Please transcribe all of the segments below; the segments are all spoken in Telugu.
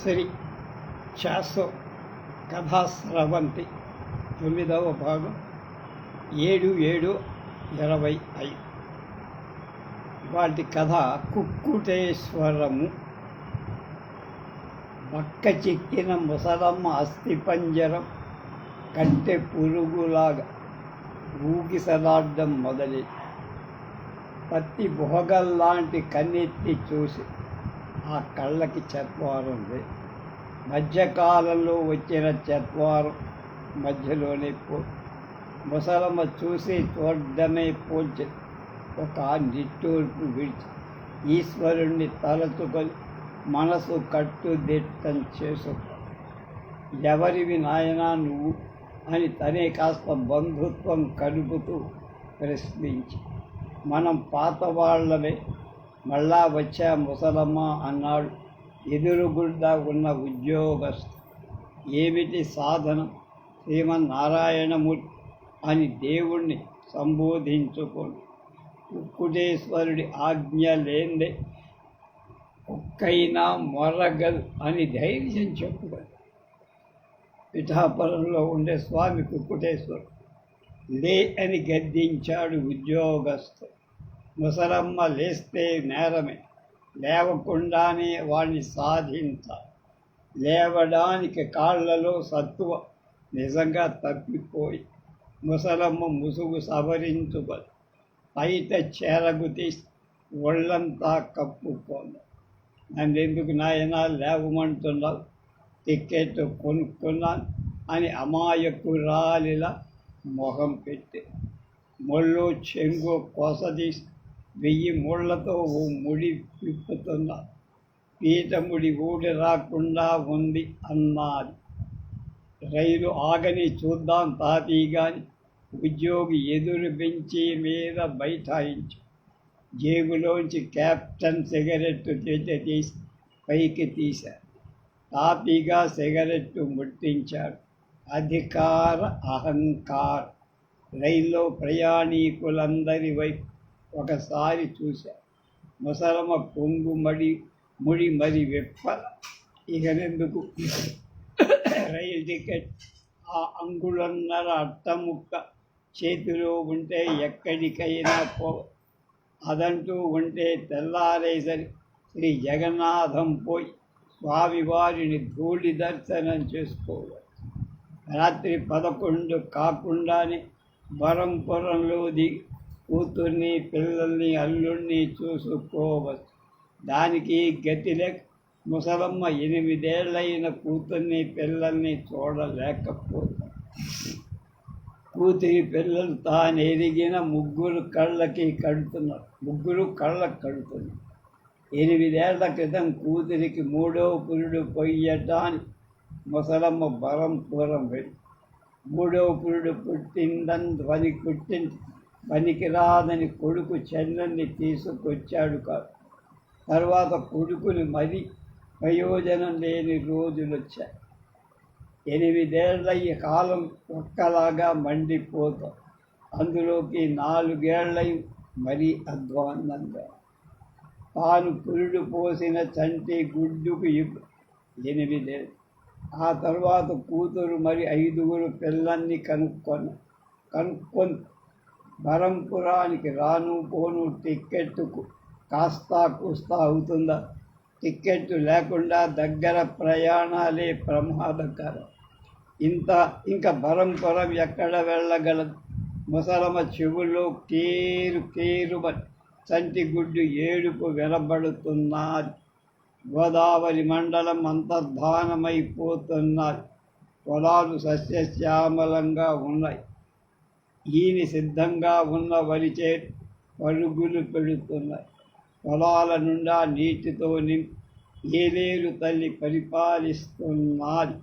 శ్రీ చాసో కథాస్రవంతి తొమ్మిదవ భాగం ఏడు ఏడు ఇరవై ఐదు. వాటి కథ కుక్కుటేశ్వరము. మక్క చిక్కిన ముసలమ్మ అస్థిపంజరం కంటే పురుగులాగా ఊగిసలాడ్డం మొదలై పత్తి బొహగల్లాంటి కన్నెత్తి చూసి ఆ కళ్ళకి చత్వారం ఉంది. మధ్యకాలంలో వచ్చిన చత్వారం మధ్యలోనే పో ముసలమ్మ చూసి చూడమే పోల్చి ఒక నిట్టూర్పు విడిచి ఈశ్వరుణ్ణి తలచుకొని మనసు కట్టుదిట్టం చేసుకో ఎవరివి నాయనా నువ్వు? అని తనే కాస్త బంధుత్వం కలుపుతూ ప్రశ్నించి మనం పాత వాళ్ళమే మళ్ళా వచ్చా ముసలమ్మ అన్నాడు. ఎదురుగుడ్డా ఉన్న ఉద్యోగస్తు. ఏమిటి సాధనం? శ్రీమన్నారాయణమూర్తి అని దేవుణ్ణి సంబోధించుకోండి కుక్కుటేశ్వరుడి ఆజ్ఞ లేందే. ఒక్కైనా మొరగదు అని ధైర్యం చెప్పుకోండి పిఠాపురంలో ఉండే స్వామి కుక్కుటేశ్వరుడు లే అని గద్దించాడు ఉద్యోగస్తు. ముసలమ్మ లేస్తే నేరమే. లేవకుండానే వాణ్ణి సాధించాలి లేవడానికి కాళ్ళలో సత్తువ. నిజంగా తప్పిపోయి ముసలమ్మ ముసుగు సవరించుకొని బయట తీసి ఒళ్ళంతా కప్పుకోను. నన్నెందుకు నాయన లేవమంటున్నావు? టికెట్ కొనుక్కున్నాను అని అమాయకురాలిలా మొహం పెట్టి. మొళ్ళు చెంగు కొసదీసి వెయ్యి మూళ్ళతో ఓ ముడి విప్పుతున్నా. పీట ముడి ఊడి రాకుండా ఉంది అన్నారు రైలు ఆగని చూద్దాం తాతీ గాని. ఉద్యోగి ఎదురు బెంచి మీద బైఠాయించు. జేబులోంచి క్యాప్టెన్ సిగరెట్టు తెచ్చి తీసి పైకి తీశారు తాపీగా సిగరెట్టు ముట్టించాడు. అధికార అహంకార్. రైల్లో ప్రయాణీకులందరి వైపు ఒకసారి చూశా. ముసలమ్మ కొంగు మడి ముడి మరి వెప్ప ఇకనెందుకు రైలు టికెట్. ఆ అంగుళన్నర అట్టముక్క చేతిలో ఉంటే ఎక్కడికైనా పో. అదంటూ ఉంటే తెల్లారేసరి శ్రీ జగన్నాథం పోయి స్వామివారిని ధూళి దర్శనం చేసుకోవాలి. రాత్రి పదకొండు కాకుండానే వరంపురంలో దిగి కూతుర్ని పిల్లల్ని అల్లుణ్ణి చూసుకోవచ్చు. దానికి గతి లేక ముసలమ్మ ఎనిమిదేళ్ళైన కూతుర్ని పిల్లల్ని చూడలేకపోతుంది. కూతురి పిల్లలు తాను ఎరిగిన ముగ్గురు కళ్ళకి కడుతున్నారు ముగ్గురు కళ్ళకి కడుతున్నారు ఎనిమిదేళ్ళ క్రితం కూతురికి మూడో పురుడు పొయ్యటానికి ముసలమ్మ బరంపురం వెళ్ళి మూడో పురుడు పుట్టిందని ధ్వని పుట్టిన పనికిరాదని కొడుకు చెల్లెల్ని తీసుకొచ్చాడు కాదు. తర్వాత కొడుకుని మరి ప్రయోజనం లేని రోజులు వచ్చాయి ఎనిమిదేళ్ళ ఈ కాలం ఒక్కలాగా మండిపోతాం. అందులోకి నాలుగేళ్ళై మరీ అధ్వాన్నంగా. తాను పురుడు పోసిన చంటి గుడ్డుకు ఇప్పు ఎనిమిదేళ్ళు. ఆ తర్వాత కూతురు మరి ఐదుగురు పిల్లల్ని కనుక్కొని. కనుక్కొని బరంపురానికి రాను పోను టిక్కెట్టు కాస్తా కూస్తా అవుతుందా? టిక్కెట్ లేకుండా దగ్గర ప్రయాణాలే ప్రమాదకరం. ఇంత ఇంకా బరంపురం ఎక్కడ వెళ్ళగలదు ముసలమ్మ చెవుల్లో కేరు కేరుమని చంటి గుడ్డు ఏడుపు వినబడుతున్నారు. గోదావరి మండలం అంతర్ధానమైపోతున్నారు. పొలాలు సస్యశ్యామలంగా ఉన్నాయి. ఈయన సిద్ధంగా ఉన్న వరిచే పరుగులు పెడుతున్నాయి. పొలాల నుండా నీటితో నింపి ఏలేరు తల్లి పరిపాలిస్తున్నది.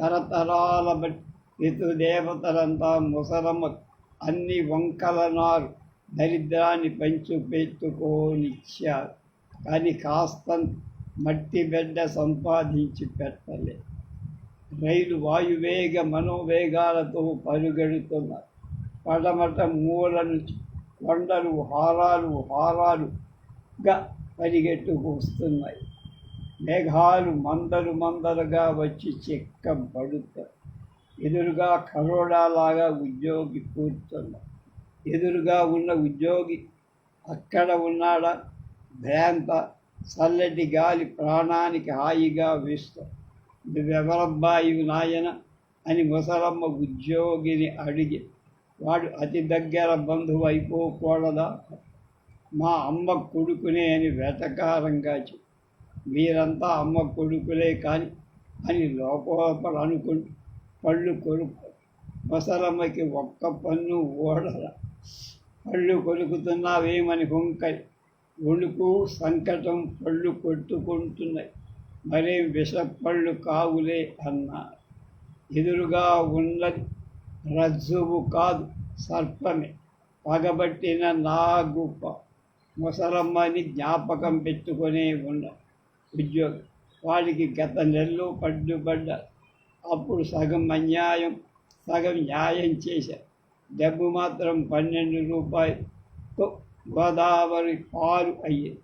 తరతరాల బట్టి ఋతుదేవతలంతా ముసలమ్మ అన్ని వంకల నారు దరిద్రాన్ని పంచిపెట్టుకోనిచ్చారు కానీ కాస్త మట్టి బిడ్డ సంపాదించి పెట్టలే. రైలు వాయువేగ మనోవేగాలతో పరుగెడుతున్నారు. పడమట మూల నుంచి కొండలు హారాలు హారాలుగా పరిగెట్టుకు వస్తున్నాయి. మేఘాలు మందలు మందలుగా వచ్చి చెక్కబడుతాయి ఎదురుగా కరోడాలాగా ఉద్యోగి కూర్చున్నా. ఎదురుగా ఉన్న ఉద్యోగి అక్కడ ఉన్నాడా? భ్రాంత చల్లటి గాలి ప్రాణానికి హాయిగా వేస్తాం నువ్వెవరబ్బాయి నాయన? అని ముసలమ్మ ఉద్యోగిని అడిగి వాడు అతి దగ్గర బంధువు అయిపోకూడదా మా అమ్మ కొడుకునే అని వెటకారంగా చెప్పి. మీరంతా అమ్మ కొడుకులే కానీ అని లోపల అనుకుంటూ పళ్ళు కొనుక్కు ముసలమ్మకి ఒక్క పన్ను ఓడల. పళ్ళు కొడుకుతున్నావేమని హుంకరి వణుకు సంకటం పళ్ళు కొట్టుకుంటున్నాయి. మరేం విషపళ్ళు కావులే అన్నారు ఎదురుగా ఉన్నది రజ్జువు కాదు సర్పమే. పగబట్టిన నాగుప్ప ముసలమ్మని జ్ఞాపకం పెట్టుకునే ఉన్న ఉద్యోగి. వాడికి గత నెలలో పడ్డుపడ్డారు అప్పుడు సగం అన్యాయం సగం న్యాయం చేశారు డబ్బు మాత్రం పన్నెండు రూపాయలు గోదావరి పాలు అయ్యేది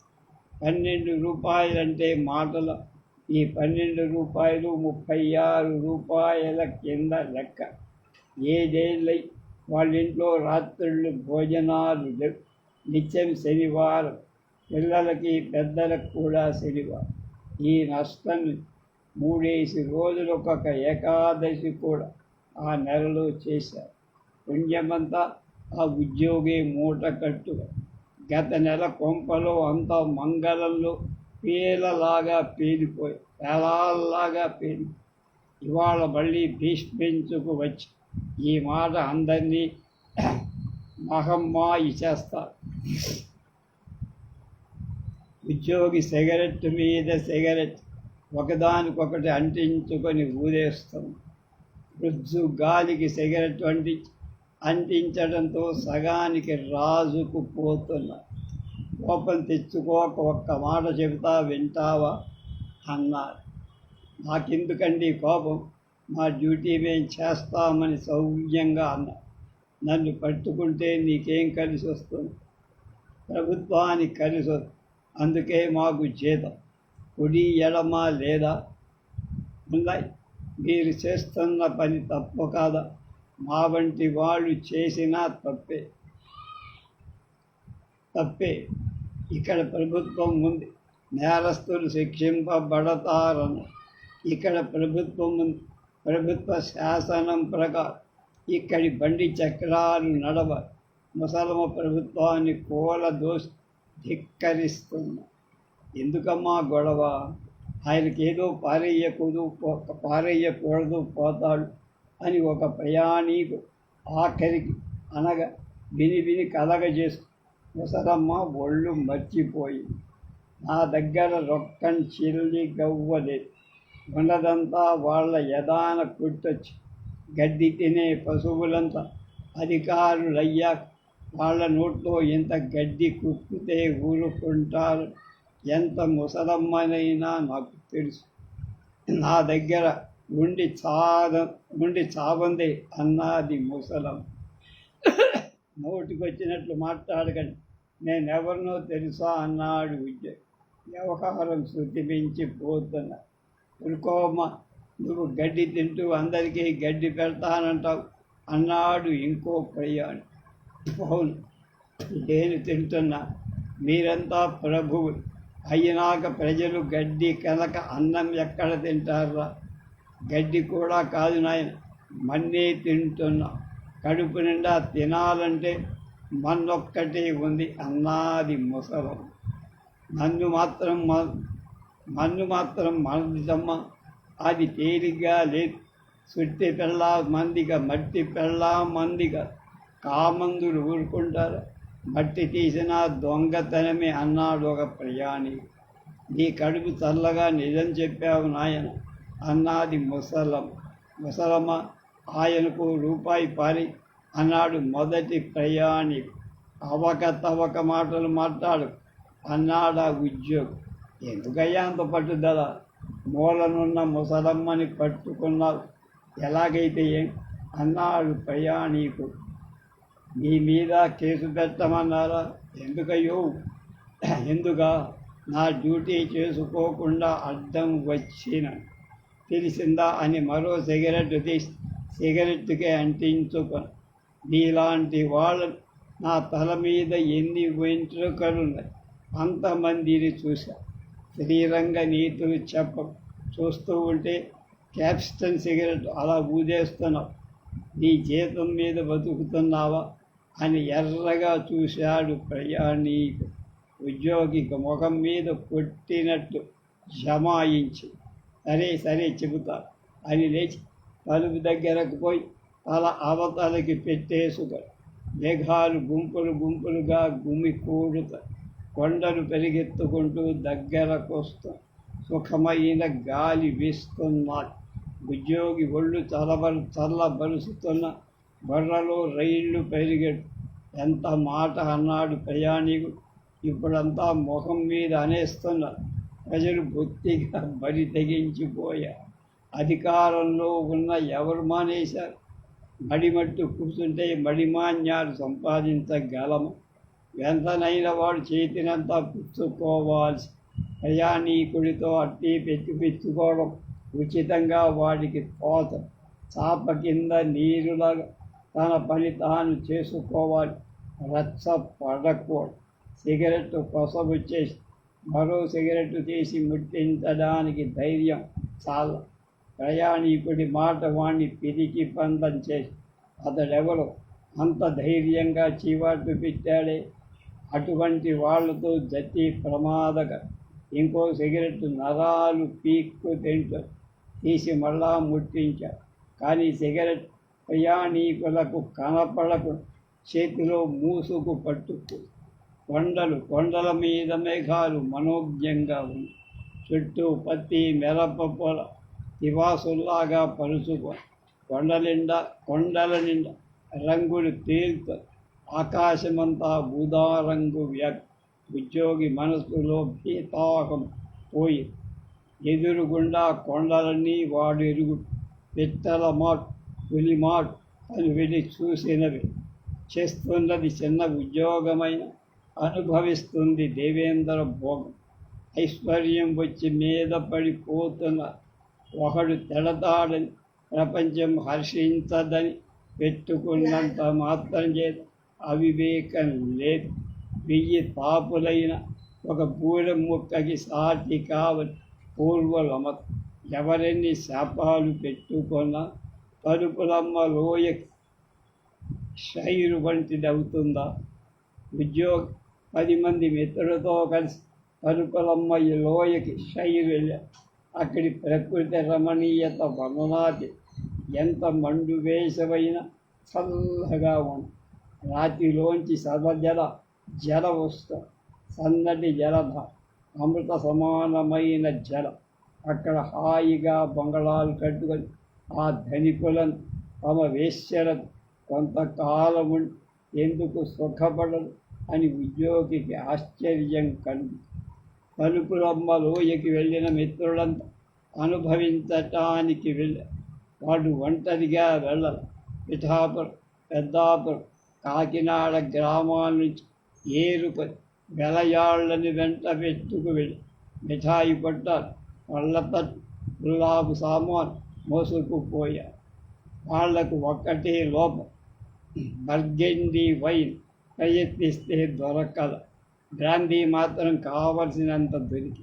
పన్నెండు రూపాయలంటే మాటల ఈ పన్నెండు రూపాయలు ముప్పై ఆరు రూపాయల కింద లెక్క. ఏదేళ్ళై వాళ్ళ ఇంట్లో రాత్రుళ్ళు భోజనాలు నిత్యం శనివారం పిల్లలకి పెద్దలకు కూడా శనివారం. ఈ నష్టం మూడేసి రోజులు ఒక్కొక్క ఏకాదశి కూడా ఆ నెలలో చేశారు. పుణ్యమంతా ఆ ఉద్యోగి మూట కట్టుగా గత నెల కొంపలో అంతా మంగళంలో పేలలాగా పేలిపోయి పేలాల్లాగా పేలి ఇవాళ మళ్ళీ భీష్మించుకు వచ్చి ఈ మాట అందరినీ మహమ్మాయి చేస్తారు ఉద్యోగి సిగరెట్ మీద సిగరెట్ ఒకదానికొకటి అంటించుకొని ఊదేస్తాం రుజ్జు గాలికి సిగరెట్ అంటి అంటించడంతో సగానికి రాజుకు పోతున్నా. కోపం తెచ్చుకోక ఒక్క మాట చెబుతా వింటావా? అన్నారు. నాకెందుకండి కోపం? మా డ్యూటీ మేము చేస్తామని సౌజన్యంగా అన్నా. నన్ను పట్టుకుంటే నీకేం కలిసి వస్తుంది? ప్రభుత్వానికి కలిసి వస్తుంది. అందుకే మాకు జీతం. కుడి ఎడమ లేదా? ఉన్నాయి. మీరు చేస్తున్న పని తప్పు కాదా? మా వంటి వాళ్ళు చేసినా తప్పే. తప్పే. ఇక్కడ ప్రభుత్వం ఉంది. నేరస్తులు శిక్షింపబడతారని. ఇక్కడ ప్రభుత్వం ఉంది. ప్రభుత్వ శాసనం ప్రకారం ఇక్కడి బండి చక్రాలు నడవ ముసలమ ప్రభుత్వాన్ని కోల దోషి ధిక్కరిస్తున్నా. ఎందుకమ్మా గొడవ? ఆయనకి ఏదో పారేయకూడదు పారేయకూడదు పోతాడు అని ఒక ప్రయాణీకు ఆఖరికి అనగా విని విని కలగజేస్తూ ముసలమ్మ ఒళ్ళు మర్చిపోయి నా దగ్గర రొక్కని చెల్లి గవ్వలేదు. ఉన్నదంతా వాళ్ళ యదాన కుట్టొచ్చి గడ్డి తినే పశువులంతా అధికారులయ్యాక వాళ్ళ నోట్లో ఎంత గడ్డి కుక్కితే ఊరుకుంటారు ఎంత ముసలమ్మనైనా నాకు తెలుసు. నా దగ్గర ఉండి చాద ఉండి చావందే అన్నది ముసలం నోటికొచ్చినట్లు మాట్లాడకండి నేను ఎవరినో తెలుసా అన్నాడు విద్య. వ్యవహారం శృతిమించి పోతున్నా ఇంకోమ్మ నువ్వు గడ్డి తింటూ అందరికీ గడ్డి పెడతానంటావు. అన్నాడు ఇంకో ప్రయాణి. అవును నేను తింటున్నా. మీరంతా ప్రభువు. అయినాక ప్రజలు గడ్డి కనుక అన్నం ఎక్కడ తింటారా గడ్డి కూడా కాదు నాయన మన్నే తింటున్నా. కడుపు నిండా తినాలంటే మన్నొక్కటే ఉంది అన్నాది ముసలం నన్ను మాత్రం మన్ను మాత్రం మనదమ్మ అది తేలిగ్గా లేదు. సుట్టి పెళ్ళ మందిగా మట్టి పెళ్ళ మందిగా. కామందులు ఊరుకుంటారు. మట్టి తీసిన దొంగతనమే అన్నాడు ఒక ప్రయాణి. నీ కడుపు చల్లగా నిజం చెప్పావు నాయన. అన్నాది ముసలం. ముసలమ్మ ఆయనకు రూపాయి పారి అన్నాడు మొదటి ప్రయాణి. అవక తవక మాటలు మాట్లాడు. అన్నాడు ఆ ఉద్యోగం. ఎందుకయ్యా అంత పట్టుదల? మూలనున్న ముసలమ్మని పట్టుకున్నావు. ఎలాగైతే ఏం? అన్నాడు ప్రయాణీకు మీ మీద కేసు పెట్టమన్నారా? ఎందుకయ్యో? ఎందుగా నా డ్యూటీ చేసుకోకుండా అడ్డం వచ్చిన తెలిసిందా అని మరో సిగరెట్ తీసి సిగరెట్కే అంటించుకొని నీలాంటి వాళ్ళు నా తల మీద ఎన్ని వెంట్రుకలున్నాయి? అంతమందిని చూశా. శ్రీరంగ నీతులు చెప్ప చూస్తూ ఉంటే క్యాప్స్టన్ సిగరెట్ అలా ఊదేస్తున్నావు. నీ జీతం మీద బతుకుతున్నావా అని ఎర్రగా చూశాడు ప్రయాణీకు ఉద్యోగికి ముఖం మీద కొట్టినట్టు జమాయించి సరే సరే చెబుతా అని లేచి తలుపు దగ్గరకు పోయి తల అవతలకి పెట్టేసుకొని మేఘాలు గుంపులు గుంపులుగా గుమి కూడుతాయి కొండలు పెరిగెత్తుకుంటూ దగ్గరకు వస్తూ సుఖమైన గాలి వీస్తున్నాడు ఉద్యోగి ఒళ్ళు చల్లబరు చల్లబరుస్తున్న బర్రలో రైళ్ళు పెరిగాడు. ఎంత మాట అన్నాడు ప్రయాణికుడు. ఇప్పుడంతా ముఖం మీద అనేస్తున్నారు ప్రజలు బొత్తిగా బరి తెగించిపోయారు అధికారంలో ఉన్న ఎవరు మానేశారు? మడిమట్టు కూర్చుంటే మడిమాన్యాలు సంపాదించగలము? ఎంతనైనా వాడు చేతినంతా పుచ్చుకోవాల్సి ప్రయాణీకుడితో అట్టి పెట్టి పెట్టుకోవడం ఉచితంగా వాడికి కోత చాప కింద నీరులాగా తన పని తాను చేసుకోవాలి. రచ్చ పడకూడదు. సిగరెట్ కొసబుచ్చేసి మరో సిగరెట్ తీసి ముట్టించడానికి ధైర్యం చాలా. ప్రయాణికుడి మాట వాణ్ణి పిరికి పందం చేసి అతడెవరు? అంత ధైర్యంగా చీవాట్లు పెట్టాడే అటువంటి వాళ్ళతో జతి ప్రమాదక. ఇంకో సిగరెట్ నరాలు పీక్కు తింటూ. తీసి మళ్ళా ముట్టించారు కానీ సిగరెట్ ప్రయాణీకులకు కనపడకు. చేతిలో మూసుకు పట్టుకు. కొండలు కొండల మీద మేఘాలు మనోజ్ఞంగా ఉంది. చుట్టూ పత్తి మిరప పొల తివాసుల్లాగా పరుచుకో. కొండ నిండా కొండల నిండా రంగులు తేలుతాయి. ఆకాశమంతా బూదా రంగు వ్యక్ ఉద్యోగి మనసులో భీతాహం పోయి ఎదురుగుండా కొండలన్నీ వాడు ఎరుగు పిట్టల మాట్ పులి మాట్ అని వెళ్ళి చూసినవి. చేస్తున్నది చిన్న ఉద్యోగమైన అనుభవిస్తుంది దేవేంద్ర భోగం. ఐశ్వర్యం వచ్చి మీద పడిపోతున్న ఒకడు తెడతాడని ప్రపంచం హర్షించదని పెట్టుకున్నంత మాత్రం చేత అవివేకం లేదు. వెయ్యి తాపులైన ఒక పూల ముక్కకి సాటి కావ పూర్వలమ. ఎవరెన్ని శాపాలు పెట్టుకున్నా పరుపులమ్మ లోయ శైరు వంటిది అవుతుందా ఉద్యోగ పది మంది మిత్రులతో కలిసి పరుపులమ్మ ఈ లోయకి షైరు అక్కడి ప్రకృతి రమణీయత వర్ణనాతి ఎంత మండు వేసవైన చల్లగా ఉంది రాతిలోంచి సర్వజల జల వస్తు సన్నటి జలధ అమృత సమానమైన జల. అక్కడ హాయిగా బంగళాలు కట్టుకొని ఆ ధనికులను తమ వేశ్యలను కొంతకాలం ఎందుకు సుఖపడదు అని ఉద్యోగికి ఆశ్చర్యం కలిగి. తలుపులమ్మ లోయకి వెళ్ళిన మిత్రులంతా అనుభవించటానికి వెళ్ళ వాడు ఒంటరిగా వెళ్ళరు పిఠాపురం పెద్దాపురం కాకినాడ గ్రామాల నుంచి ఏరుకొని వెలయాళ్ళని వెంట పెట్టుకు వెళ్ళి మిఠాయి కొట్టారు పళ్ళతో గులాబు సామాన్ మోసుకుపోయారు వాళ్ళకు ఒక్కటే లోపం. బర్గెండి వైన్ ప్రయత్నిస్తే దొరకదు బ్రాందీ మాత్రం కావలసినంత దొరికి.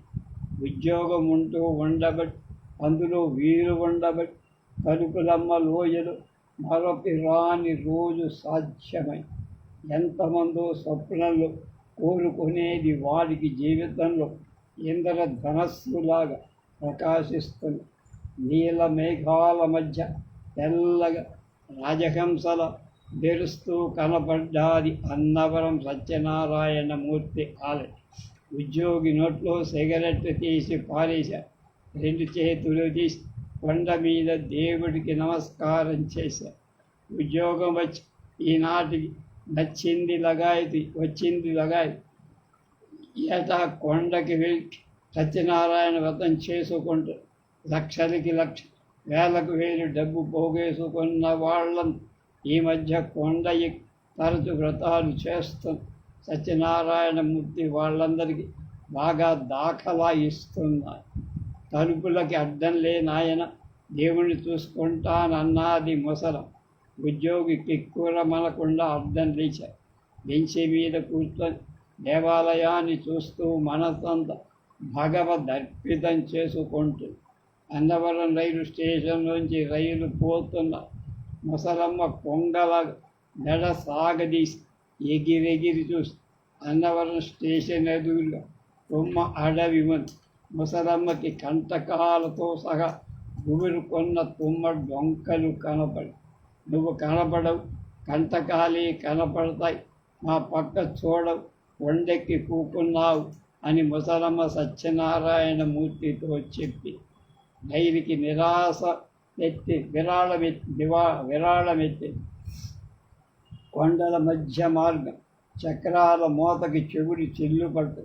ఉద్యోగం ఉంటూ ఉండబట్టి అందులో వీరు ఉండబట్టి తలుపులమ్మ లోయలు మరొక రాని రోజు సాధ్యమై. ఎంతమందో స్వప్నంలో కోరుకునేది వారికి జీవితంలో ఇంద్ర ధనస్సులాగా ప్రకాశిస్తుంది. నీల మేఘాల మధ్య తెల్లగా రాజహంసల మెరుస్తూ కనపడ్డాది అన్నవరం సత్యనారాయణ మూర్తి ఆలయం. ఉద్యోగి నోట్లో సిగరెట్ తీసి పారేశారు రెండు చేతులు తీసి కొండ మీద దేవుడికి నమస్కారం చేశారు ఉద్యోగం వచ్చి ఈనాటికి నచ్చింది లగాయతి వచ్చింది లగాయతి. ఏటా కొండకి వెళ్ళి సత్యనారాయణ వ్రతం చేసుకుంటూ లక్షలకి లక్ష వేలకు వేలు డబ్బు పోగేసుకున్న వాళ్ళను ఈ మధ్య కొండ తరచు వ్రతాలు చేస్తాం. సత్యనారాయణ మూర్తి వాళ్ళందరికీ బాగా దాఖలా ఇస్తున్నారు తలుపులకి అడ్డం లే నాయన. దేవుణ్ణి చూసుకుంటానన్నది ముసలం. ఉద్యోగి కూర అర్థం అడ్డం లేచారు బెంచి మీద కూర్చొని దేవాలయాన్ని చూస్తూ మనసంత భగవద్ అర్పితం చేసుకుంటూ. అన్నవరం రైలు స్టేషన్ నుంచి రైలు పోతున్న ముసలమ్మ కొంగల మెడ సాగదీసి ఎగిరెగిరి చూసి అన్నవరం స్టేషన్ ఎదురుగా కొమ్మ అడవి ఉంది ముసలమ్మకి కంటకాలతో సహా గుబురుకొన్న తుమ్మ డొంకలు కనపడి నువ్వు కనపడవు కంటకాలే కనపడతాయి మా పక్క చూడవు వండెక్కి కూకున్నావు అని ముసలమ్మ సత్యనారాయణ మూర్తితో చెప్పి డైరికి నిరాశ ఎత్తి విరాళమెత్తి దివా విరాళమెత్తి కొండల మధ్య మార్గం. చక్రాల మోతకి చెవుడి చెల్లుపట్టు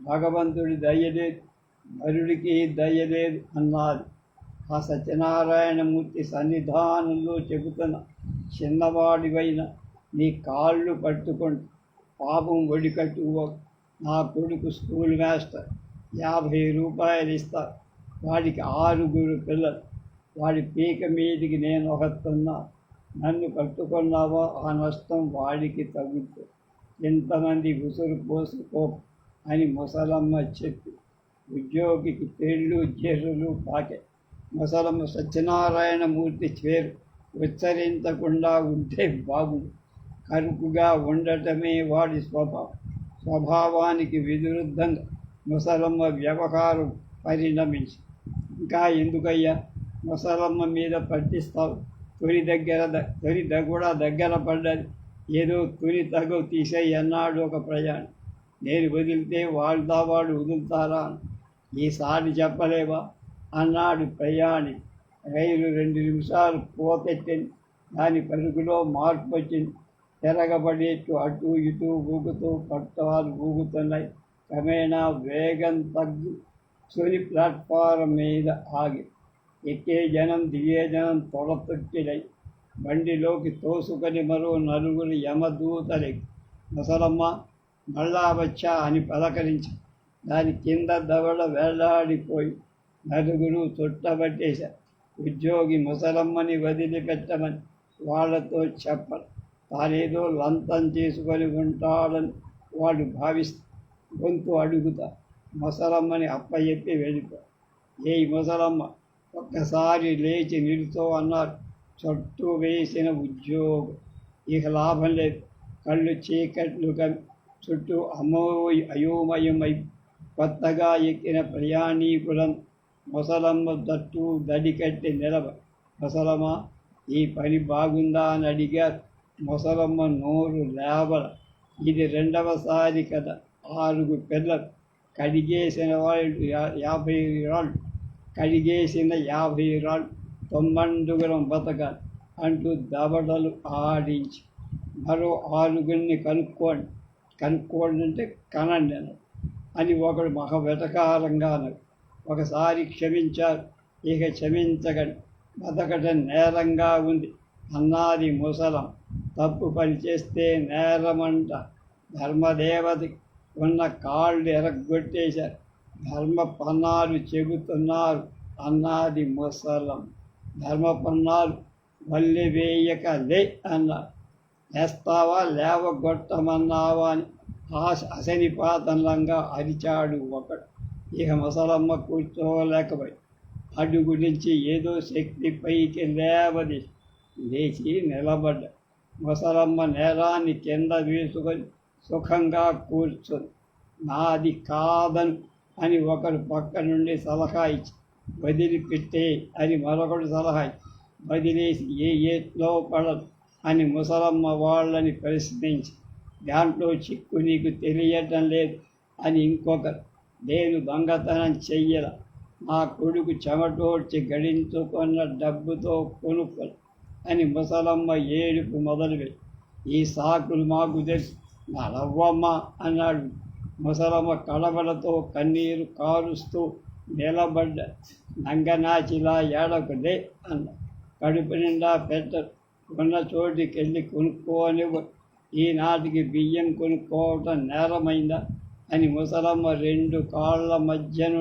భగవంతుడి దయలేదు వరుడికి దయలేదు అన్నారు ఆ సత్యనారాయణమూర్తి సన్నిధానంలో చెబుతున్న చిన్నవాడివైన నీ కాళ్ళు పట్టుకొని పాపం ఒడికట్టు నా కొడుకు స్కూల్ మాస్టర్ యాభై రూపాయలు ఇస్తా వాడికి ఆరుగురు పిల్లలు వాడి పీక మీదికి నేను ఒకతున్నా నన్ను కట్టుకున్నావా ఆ నష్టం వాడికి తగ్గుతుంది ఎంతమంది ఉసురు పోసుకో అని ముసలమ్మ చెప్పి ఉద్యోగికి పేర్లు జెర్రులు పాకె ముసలమ్మ సత్యనారాయణ మూర్తి చేరు ఉచ్చరించకుండా ఉంటే బాగుంది కరుకుగా ఉండటమే వాడి స్వభావం స్వభావానికి విరుద్ధంగా ముసలమ్మ వ్యవహారం పరిణమించి. ఇంకా ఎందుకయ్యా? ముసలమ్మ మీద పట్టిస్తావు. తొలి దగ్గర ద- తొలి ద కూడా దగ్గర పడ్డది. ఏదో తొలి తగు తీసేయి అన్నాడు ఒక ప్రయాణి. నేను వదిలితే వాళ్ళతో వాళ్ళు వదులుతారా? ఈసారి చెప్పలేవా? అన్నాడు ప్రయాణి. రైలు రెండు నిమిషాలు పోతెట్టింది దాని పరుగులో మార్పు వచ్చింది. తిరగబడేట్టు అటు ఇటు ఊగుతూ పట్టాలు ఊగుతున్నాయి. క్రమేణా వేగం తగ్గి తొలి ప్లాట్ఫారం మీద ఆగి ఎక్కే జనం దిగే జనం తొడతొట్టిలై బండిలోకి తోసుకొని మరో నలుగురు యమదూతలై ముసలమ్మ మళ్ళా వచ్చా? అని పలకరించారు దాని కింద దవడ వేలాడిపోయి నలుగురు చుట్టబట్టేశారు ఉద్యోగి ముసలమ్మని వదిలిపెట్టమని వాళ్ళతో చెప్పరు తానేదో లంతం చేసుకొని ఉంటాడని వాడు భావిస్తారు గొంతు అడుగుతా ముసలమ్మని అప్పచెప్పి వెళ్ళిపో ఏ ముసలమ్మ ఒక్కసారి లేచి నిలుతో అన్నారు. చుట్టూ వేసిన ఉద్యోగం. ఇక లాభం లేదు. కళ్ళు చీకట్లు కవి చుట్టూ అమో అయి కొత్తగా ఎక్కిన ప్రయాణీకులం ముసలమ్మ తట్టు దడికట్టి నిలబ ముసలమ్మ ఈ పని బాగుందా? అని అడిగారు. ముసలమ్మ నోరు లేబల ఇది రెండవసారి కదా. ఆరుగు పిల్లలు. కడిగేసిన వాళ్ళు యాభై రాళ్ళు. కడిగేసిన యాభై రాళ్ళు. తొమ్మండుగురం బతకాలి అంటూ దబడలు ఆడించి మరో ఆరుగురిని కనుక్కోండి. కనుక్కోండి అంటే కనండి అన్నారు అని ఒకడు మహ వెటకారంగా ఒకసారి క్షమించారు. ఇక క్షమించగడు బతకటం నేరంగా ఉంది. అన్నాది ముసలం. తప్పు పని చేస్తే నేరమంట. ధర్మదేవతకి ఉన్న కాళ్ళు ఎరగొట్టేశారు. ధర్మ పన్నాలు చెబుతున్నారు అన్నాది ముసలం. ధర్మ పన్నాలు వల్లి వేయక లే అన్నారు లేస్తావా? లేవగొట్టమన్నావా అని అసనిపాతంలంగా అరిచాడు ఒకడు. ఇక ముసలమ్మ కూర్చోలేకపోయి అడుగు నుంచి ఏదో శక్తి పైకి లేవది లేచి నిలబడ్డ. ముసలమ్మ నేరాన్ని కింద వేసుకొని సుఖంగా కూర్చొని నాది కాదను అని ఒకడు పక్క నుండి సలహా ఇచ్చి వదిలిపెట్టే అని మరొకడు సలహా ఇచ్చి వదిలేసి ఏ ఏట్లో పడదు అని ముసలమ్మ వాళ్ళని ప్రశ్నించి దాంట్లో చిక్కు నీకు తెలియటం లేదు అని ఇంకొకరు. నేను దొంగతనం చెయ్యల. నా కొడుకు చెమటోడ్చి గడించుకున్న డబ్బుతో కొనుక్కొని అని ముసలమ్మ ఏడుపు మొదలుపెట్టి. ఈ సాకులు మాకు తెలుసు. నలవ్వమ్మ అన్నాడు. ముసలమ్మ కడబడతో కన్నీరు కారుస్తూ నిలబడ్డ. నంగనాచిలా ఏడకుదే అన్న. కడుపు నిండా పెట్టరు. ఉన్న చోటికి వెళ్ళి ఈనాటికి బియ్యం కొనుక్కోవటం నేరమైందా? అని ముసలమ్మ రెండు కాళ్ళ మధ్యను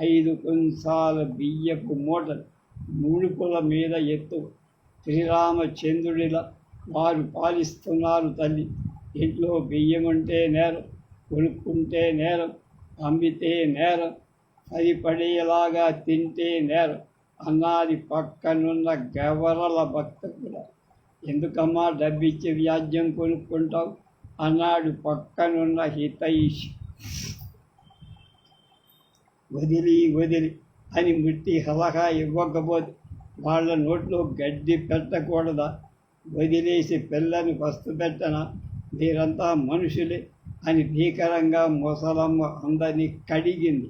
ఐదు కుంసాల బియ్యపు మూటలు ముడుపుల మీద ఎత్తు. శ్రీరామచంద్రుడిలా వారు పాలిస్తున్నారు తల్లి. ఇంట్లో బియ్యం ఉంటే నేరం కొనుక్కుంటే నేరం అమ్మితే నేరం అది పడేలాగా తింటే నేరం అన్నది పక్కనున్న గవరల భక్త కూడా ఎందుకమ్మా డబ్బిచ్చి వ్యాజ్యం కొనుక్కుంటావు? అన్నాడు పక్కనున్న హితైష్. వదిలి వదిలి అని ముట్టి సలహా ఇవ్వకపోతే వాళ్ళ నోట్లో గడ్డి పెట్టకూడదా? వదిలేసి పిల్లని వస్తు పెట్టనా? మీరంతా మనుషులే అని భీకరంగా ముసలమ్మ అందరినీ కడిగింది.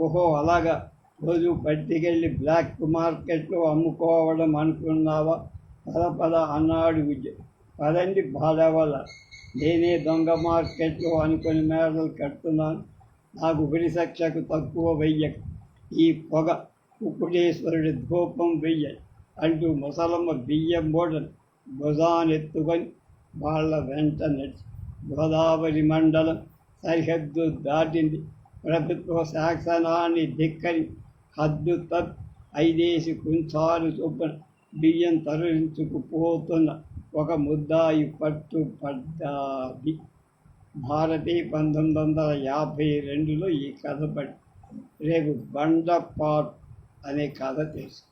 ఓహో అలాగా? రోజు పట్టుకెళ్ళి బ్లాక్ మార్కెట్లో అమ్ముకోవడం అనుకున్నావా? పద పద అన్నాడు విజయ్. పదండి బాధవల్ల నేనే దొంగ మార్కెట్లో అనుకుని మేడలు కడుతున్నాను. నాకు ఉరిశిక్షకు తక్కువ వెయ్యక. ఈ పొగ కుకుటేశ్వరుడి ధూపం వెయ్య అంటూ ముసలమ్మ బియ్యం మూటను భుజానెత్తుకొని వాళ్ళ వెంట నడిచి గోదావరి మండలం సరిహద్దు దాటింది. ప్రభుత్వ శాసనాన్ని ధిక్కని హద్దు తప్పి ఐదేసి కుంచాలు చొప్పున బియ్యం తరలించుకుపోతున్న ఒక ముద్దాయి పట్టుపడ్డాది భారతి పంతొమ్మిది వందల యాభై రెండులో ఈ కథ పడి రేపు బండపాట్ అనే కథ తెలుసు.